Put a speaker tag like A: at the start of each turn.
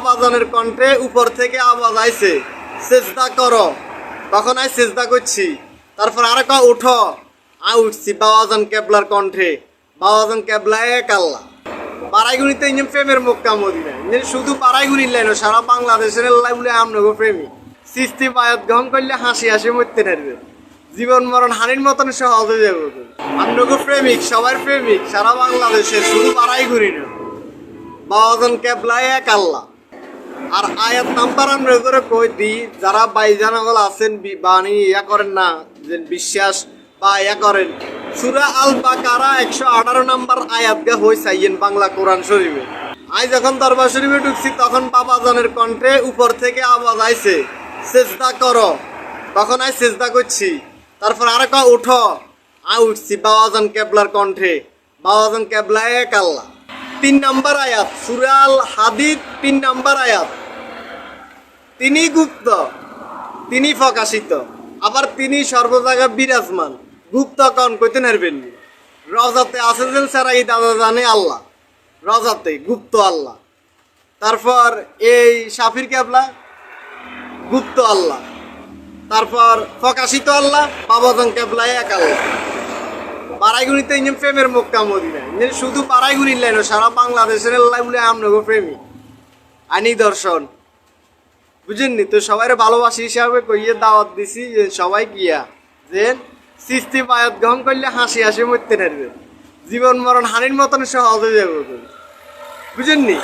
A: বাবাজনের কণ্ঠে উপর থেকে আওয়াজ আইছে চেষ্টা করো। তখন আমি চেষ্টা করছি। তারপর আর ক উঠো। আ উঠছি বাবাজন কেবলার কণ্ঠে। বাবাজন কেবলা এক আল্লাহ। পাড়াইগুনিতে ইঞ্জিন প্রেমের মোক্কা মদিনা ইঞ্জিন শুধু পাড়াইগুনি লাইন সারা বাংলাদেশের এল্লাই বলে আমনগো প্রেমিক সৃষ্টি বায়ত গ্রহণ করলে হাসি হাসি মরতে থাকবে জীবন মরণ হানির মতন সহজ হয়ে যাবে আমনগো প্রেমিক, সবার প্রেমিক, সারা বাংলাদেশের শুধু পাড়াই ঘুরি না। বাবাজন কেবলায় এক আল্লাহ। আর আয়াত নাম্বার আমরা করে কই দিই, যারা বাইজানগল আছেন বাণী ইয়া করেন না, যে বিশ্বাস বা ইয়া করেন। সুরা আল বাকারা একশো আঠারো নাম্বার আয়াত গা হই চাইয়েন বাংলা কোরআন শরীফে। আই যখন দরবার শরীফে ঢুকছি, তখন বাবা বাবাজনের কণ্ঠে উপর থেকে আওয়াজ আইছে চেষ্টা করো। তখন আই চেষ্টা করছি। তারপর আর ক উঠো। আ উঠছি বাবাজন কেবলার কণ্ঠে। বাবাজন কেবলা এক আল্লাহ। তিন নাম্বার আয়াত, সুরাল হাদিদ তিন নাম্বার আয়াত। তিনি গুপ্ত, তিনি প্রকাশিত, আবার তিনি সর্বজায়গা বিরাজমান। গুপ্ত কন কইতে নারবেন রজাতে আছে যেন সারা এই দাদা জানে আল্লাহ। রজাতে গুপ্ত আল্লাহ। তারপর এই সাফির কেবলা গুপ্ত আল্লাহ। তারপর প্রকাশিত আল্লাহ বাবাজন কেবলা এক আল্লাহ। পাড়াইগুনিতে ইঞ্জিন প্রেমের মোক্কা মদিনা ইঞ্জিন শুধু পাড়াইগুনি লাইন সারা বাংলাদেশের এল্লাই বলে আমনগো প্রেমিক। আনি দর্শন। বুঝেননি? তো সবাই ভালোবাসি হিসাবে কইয়ে দাওয়াত দিছি যে সবাই গিয়া যে সৃষ্টি বায়াত গ্রহণ করলে হাসি হাসি মরতে থাকবে জীবন মরণ হানির মতন সহজ হয়ে যাবে বুঝেননি?